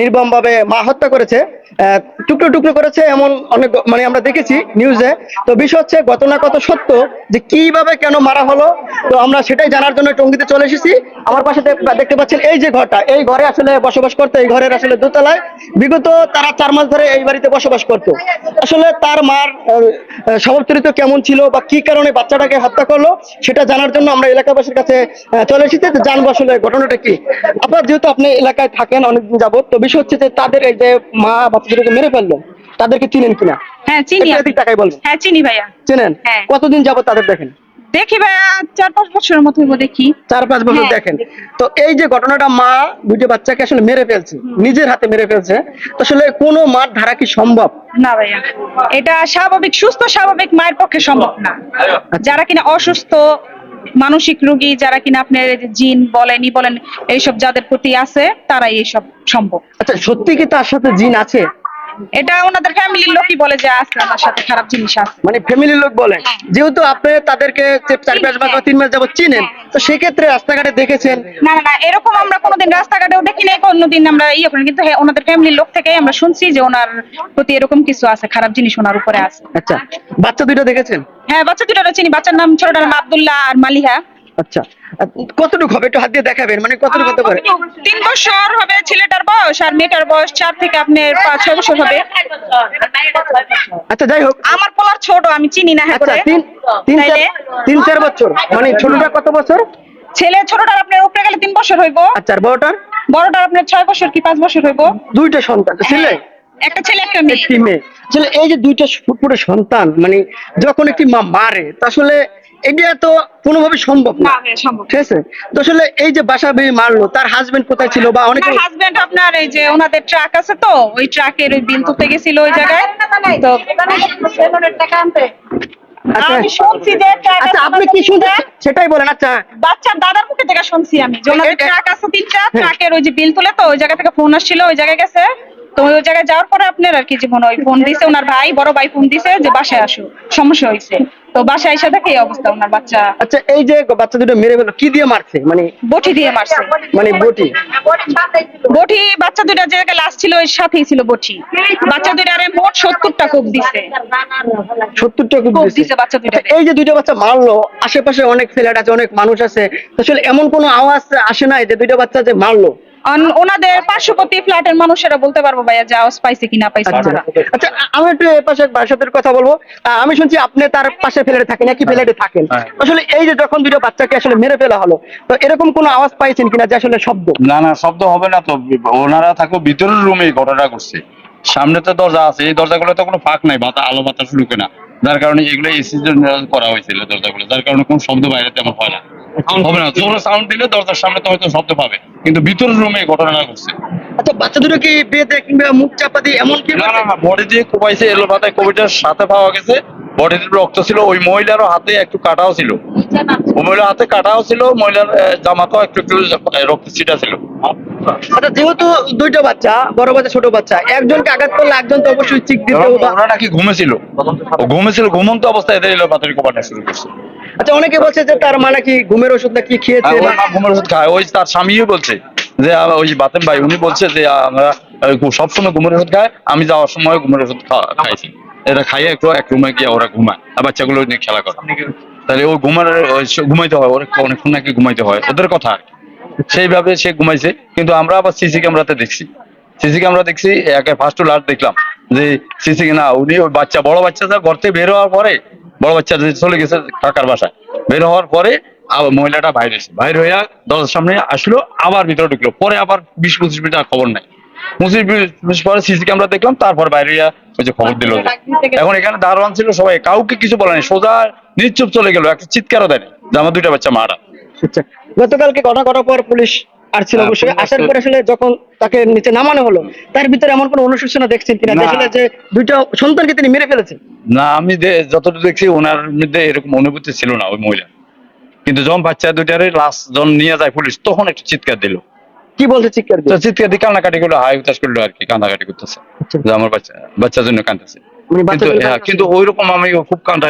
নির্মম ভাবে মা হত্যা করেছে টুকরো টুকরো করেছে এমন অনেক মানে আমরা দেখেছি নিউজে। তো বিষয় হচ্ছে ঘটনা কত সত্য যে কীভাবে কেন মারা হলো, তো আমরা সেটাই জানার জন্য টঙ্গিতে চলে এসেছি। আমার পাশে দেখতে পাচ্ছেন এই যে ঘরটা, এই ঘরে আসলে বসবাস করতো, এই ঘরের আসলে দোতলায়। বিগত তারা চার মাস ধরে এই বাড়িতে বসবাস করতো। আসলে তার মার স্বভাব কেমন ছিল বা কি কারণে বাচ্চাটাকে হত্যা করল, সেটা জানার জন্য আমরা এলাকাবাসীর কাছে চলে এসেছি। জানব আসলে ঘটনাটা কি। আপনার যেহেতু আপনি এলাকায় থাকেন অনেকদিন যাবত তো বিষয় হচ্ছে যে তাদের এই যে মা বাচ্চাদেরকে মেরে ফেলল তাদেরকে চিনেন কিনা? হ্যাঁ চিনি টাকাই বলবেন হ্যাঁ চিনি ভাইয়া। চেনেন? হ্যাঁ। কতদিন যাবত তাদের দেখেন? দেখি ভাইয়া চার পাঁচ বছরের মতো দেখি। চার পাঁচ বছর হ্যাঁ। দেখেন। তো এই যে ঘটনাটা মা দুটো বাচ্চাকে আসলে মেরে ফেলছে নিজের হাতে মেরে ফেলছে তো আসলে কোনো মার ধারা কি সম্ভব? না ভাইয়া। এটা স্বাভাবিক সুস্থ স্বাভাবিক মায়ের পক্ষে সম্ভব না। যারা কিনা অসুস্থ মানসিক রোগী যারা কিনা আপনার জিন বলেন বলেন, এইসব যাদের প্রতি আছে, তারাই এইসব সম্ভব। আচ্ছা সত্যি কি তার সাথে জিন আছে? এটা ওনাদের ফ্যামিলির লোকই বলে যে আছে আমার সাথে খারাপ জিনিস আছে। মানে ফ্যামিলির লোক বলে। যেহেতু আপনি তাদেরকে চার পাঁচ মাস বা তিন মাস যাবত চিনেন তো সেক্ষেত্রে রাস্তাঘাটে দেখেছেন? না না না এরকম আমরা কোনোদিন রাস্তাঘাটেও দেখি নাই কোনোদিন আমরা ইয়ে করি কিন্তু হ্যাঁ, ওনাদের ফ্যামিলির লোক থেকেই আমরা শুনছি যে ওনার প্রতি এরকম কিছু আছে খারাপ জিনিস ওনার উপরে আছে। আচ্ছা বাচ্চা দুইটা দেখেছেন? হ্যাঁ বাচ্চা দুটারও চিনি বাচ্চার নাম ছোটটার নাম আব্দুল্লাহ আর মালিহা। আচ্ছা কতটুকু হবে? একটু হাত দিয়ে দেখাবেন মানে কতটুকু হতে পারে? তিন বছর হবে ছেলেটার বয়স আর মেয়েটার বয়স চার থেকে আপনার পাঁচ ছয় বছর হবে। আচ্ছা যাই হোক। আমার পোলার ছোট আমি চিনি না হ্যাঁ আচ্ছা তিন তিন চার বছর। মানে ছোটটা কত বছর? ছেলে ছোটটার আপনার উপরে গেলে তিন বছর হইব। আচ্ছা আর বড়টার? বড়টার আপনার ছয় বছর কি পাঁচ বছর হইব? দুইটা সন্তান ছেলে? একটা ছেলে একটা মেয়ে। মেয়ে। এই যে দুইটা ফুটফুটে সন্তান মানে যখন একটি মা মারে তা আসলে এটা তো কোনোভাবে সম্ভব না। হ্যাঁ, ঠিক আছে? তো আসলে এই যে বাসা বেয়ে মারলো তার হাজবেন্ড কোথায় ছিল বা অনেকে হাজবেন্ড আপনার এই যে ওনাদের ট্রাক আছে তো ওই ট্রাকের ওই বিল তুলতে গেছিল ওই জায়গায়। তো আচ্ছা। আমি শুনছি যে ট্রাক আচ্ছা আপনি কি শুনছেন সেটাই বলেন আচ্ছা। বাচ্চার দাদার মুখে থেকে শুনছি আমি যে ওনাদের ট্রাক আছে তিনটা হ্যাঁ। ট্রাকের ওই যে বিল তুলে তো ওই জায়গা থেকে ফোন আসছিল ওই জায়গায় গেছে। তো ওই জায়গায় যাওয়ার পরে আপনার আর কি জীবন ওই ফোন দিছে ওনার ভাই বড় ভাই ফোন দিছে যে বাসায় আসো সমস্যা হয়েছে। তো বাসায় এসে দেখে এই অবস্থা ওনার বাচ্চা। আচ্ছা এই যে বাচ্চা দুটো মেরে ফেলল কি দিয়ে মারছে? মানে বটি দিয়ে মারছে। মানে বটি। বটি বাচ্চা দুইটা যে লাশ ছিল ওই সাথেই ছিল বটি। বাচ্চা দুইটারে মোট সত্তরটা কোপ দিছে। সত্তরটা কোপ দিছে। বাচ্চা দুইটারে এই যে দুইটা বাচ্চা মারলো আশেপাশে অনেক ফ্ল্যাট আছে অনেক মানুষ আছে আসলে এমন কোনো আওয়াজ আসে নাই যে দুইটা বাচ্চা যে মারলো? ওনাদের পার্শ্ববর্তী ফ্ল্যাটের মানুষেরা বলতে পারব ভাইয়া যে আওয়াজ পাইছে কিনা পাইছে আচ্ছা ওনারা। আচ্ছা আমি একটু এই পাশে বাসাদের কথা বলব। আমি শুনছি আপনি তার পাশে ফ্ল্যাটে থাকেন একই ফ্ল্যাটে থাকেন। হ্যাঁ। আসলে এই যে যখন দুটো বাচ্চাকে আসলে মেরে ফেলা হলো তো এরকম কোনো আওয়াজ পাইছেন কিনা যে আসলে শব্দ? না না শব্দ হবে না তো। ওনারা থাকো ভিতরের রুমে ঘটনা করছে সামনে তো দরজা আছে এই দরজাগুলো তো কোনো ফাঁক নাই বাতা আলো বাতাস ঢুকে না। যার কারণে এগুলো জন্য করা হয়েছিল দরজাগুলো। যার কারণে কোনো শব্দ বাইরে তেমন হয় না। হবে না জোরে সাউন্ড দিলে দরজার সামনে তো হয়তো শব্দ পাবে। কিন্তু ভিতরের রুমে ঘটনাটা করছে আচ্ছা বাচ্চা দুটো কি বেঁধে কিংবা মুখ চাপা দিয়ে এমন কি না না না বডি দিয়ে কোপাইছে এলো পাতায় কোভিডের সাথে পাওয়া গেছে। বডিতে রক্ত ছিল ওই মহিলারও হাতে একটু কাটাও ছিল। ওই মহিলার হাতে কাটাও ছিল মহিলার জামাতেও একটু একটু রক্ত ছিটা ছিল। আচ্ছা যেহেতু দুইটা বাচ্চা বড় বাচ্চা ছোট বাচ্চা একজনকে আঘাত করলে একজন তো অবশ্যই চিক দিতে ওরা নাকি ঘুমেছিল। ঘুমেছিল ঘুমন্ত অবস্থায় এদের এলো কোপানো শুরু করছে। আচ্ছা অনেকে বলছে যে তার মা নাকি ঘুমের ওষুধ নাকি খেয়েছে বা- মা ঘুমের ওষুধ খায়। ওই তার স্বামীও বলছে যে ওই বাতেন ভাই উনি বলছে যে আমরা সবসময় ঘুমের ওষুধ খায় আমি যাওয়ার সময় ঘুমের ওষুধ খাইছি। এটা খাইয়ে একটু, এক রুমে গিয়ে ওরা ঘুমায়। আর বাচ্চাগুলো নিয়ে খেলা করে। তাহলে ও ঘুমার ঘুমাইতে হয়, ওরা অনেকক্ষণ নাকি ঘুমাইতে হয়। ওদের কথা আর সেইভাবে সে ঘুমাইছে। কিন্তু আমরা আবার সিসি ক্যামেরাতে দেখছি। সিসি ক্যামেরা দেখছি, একে ফার্স্ট টু লাস্ট দেখলাম। যে সিসি, না, উনি ওই বাচ্চা, বড় বাচ্চা ঘর থেকে বের হওয়ার পরে, বড় বাচ্চা চলে গেছে কাকার বাসায়, বের হওয়ার পরে আবার মহিলাটা বাইরে এসে, বাইরে হইয়া দরজার সামনে আসলো, আবার ভিতরে ঢুকলো। পরে আবার বিশ পঁচিশ মিনিট আর খবর নাই। পঁচিশ মিনিট পরে সিসি ক্যামেরা দেখলাম তারপর বাইরে ওই যে খবর দিল এখন এখানে দারোয়ান ছিল সবাই কাউকে কিছু বলেনি সোজা নিশ্চুপ চলে গেল একটা চিৎকারও দেয়নি যে আমার দুইটা বাচ্চা মারা। আচ্ছা গতকালকে ঘটনা ঘটার পর পুলিশ হ্যাঁ, অবশ্যই। আসার আসলো। পরে আসলে যখন তাকে নিচে নামানো হলো তার ভিতরে এমন কোনো অনুশোচনা দেখছেন কিনা? যে না। আসলে যে দুইটা সন্তানকে তিনি মেরে ফেলেছেন না আমি যতটুকু দেখছি ওনার মধ্যে এরকম অনুভূতি ছিল না ওই মহিলা। কিন্তু যখন বাচ্চা দুইটারে লাশ যখন নিয়ে যায় পুলিশ তখন একটু চিৎকার দিল। কি বলছে চিৎকার দিয়ে? চিৎকার দিয়ে কান্নাকাটি করল হাই উতাস করল আর কি কান্নাকাটি করতেছে। আচ্ছা। যে আমার বাচ্চা বাচ্চার জন্য কাঁদতেছে। মানে কিন্তু হ্যাঁ, কিন্তু ওই রকম আমি খুব কান্না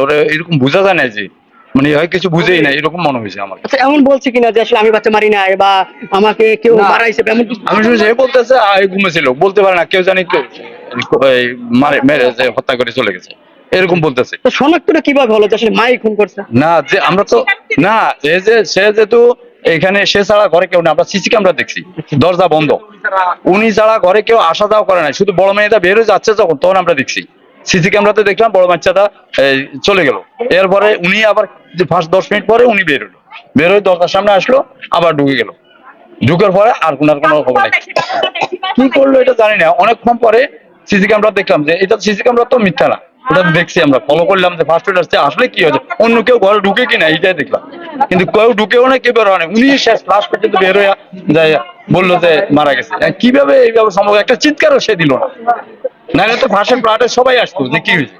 ওরা এরকম বোঝা যায় না যে মানে হয় কিছু বুঝেই না এরকম মনে হয়েছে আমার। আচ্ছা এমন বলছে কিনা যে আসলে আমি বাচ্চা মারি নাই বা আমাকে কেউ মারাইছে এমন কিছু আমি শুনছি এ বলতেছে আ, এ ঘুমেছিল বলতে পারে না কেউ জানি কেউ এই মারে মেরে যে হত্যা করে চলে গেছে এরকম বলতেছে। তো শনাক্তটা কীভাবে হলো যে আসলে মাই খুন করছে? না যে আমরা তো না যে সে যেহেতু এখানে সে ছাড়া ঘরে কেউ না আমরা সিসি ক্যামেরা দেখছি। দরজা বন্ধ। উনি ছাড়া ঘরে কেউ আসা যাওয়া করে নাই। শুধু বড় মেয়েটা বের হয়ে যাচ্ছে যখন, তখন আমরা দেখছি। সিসি ক্যামেরাতে দেখলাম বড় বাচ্চাটা চলে গেল। এরপরে উনি আবার ফার্স্ট দশ মিনিট পরে উনি বের হলো। বের হয়ে দরজার সামনে আসলো, আবার ঢুকে গেল। ঢুকার পরে আর কোনার কোনো খবর নাই। কি করল এটা জানি না। অনেকক্ষণ পরে সিসি ক্যামেরা দেখলাম যে, এটা সিসি ক্যামেরা তো মিথ্যা না। ওটা দেখছি আমরা। ফলো করলাম যে ফার্স্ট আসছে আসলে কি হয়েছে? অন্য কেউ ঘরে ঢুকে কিনা এইটাই দেখলাম। কিন্তু কেউ ঢুকেও না কেউ বেরো না উনি শেষ লাস্ট পর্যন্ত বের হয়ে যায় বলল যে মারা গেছে। কীভাবে এইভাবে সম্ভব? একটা চিৎকারও সে দিল না। নাহলে তো ফাঁসের প্লাটে সবাই আসতো যে কি হয়েছে?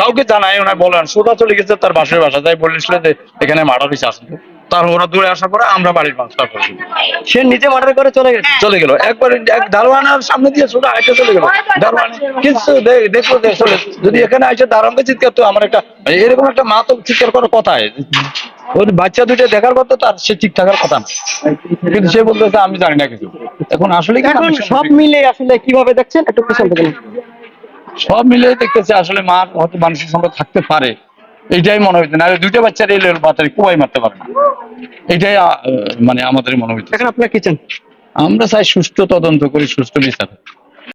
কাউকে জানায় না বলেন সোজা চলে গেছে তার বাসের বাসা। যাই বলেছিল যে এখানে মারা হয়েছে আসবে তার ওরা দূরে আসার পরে আমরা বাড়ির মানুষ তারপর সে নিজে মার্ডার করে চলে গেছে? চলে গেল। একবার এক দারোয়ানার সামনে দিয়ে সোজা আইসে চলে গেল। দারোয়ান কিছু দেখল চলে যদি এখানে আইসে দারোয়ানকে চিৎকার তো আমার একটা এরকম একটা মা তো চিৎকার করার কথাই ওই বাচ্চা দুইটা দেখার পর তো তার সে ঠিক থাকার কথা। না কিন্তু সে বলতেছে আমি জানি না কিছু। এখন আসলে এখন সব মিলে আসলে কীভাবে দেখছেন? একটু পিছন থেকে সব মিলে দেখতেছে আসলে মা হয়তো মানসিক সম্পদ থাকতে পারে। এইটাই মনে হইতে না দুইটা বাচ্চার এই বাচ্চার কুবাই মারতে পারে না। এইটাই মানে আমাদের মনে হইতে এখন আপনার কি চান? আমরা চাই সুস্থ তদন্ত করি সুস্থ বিচার।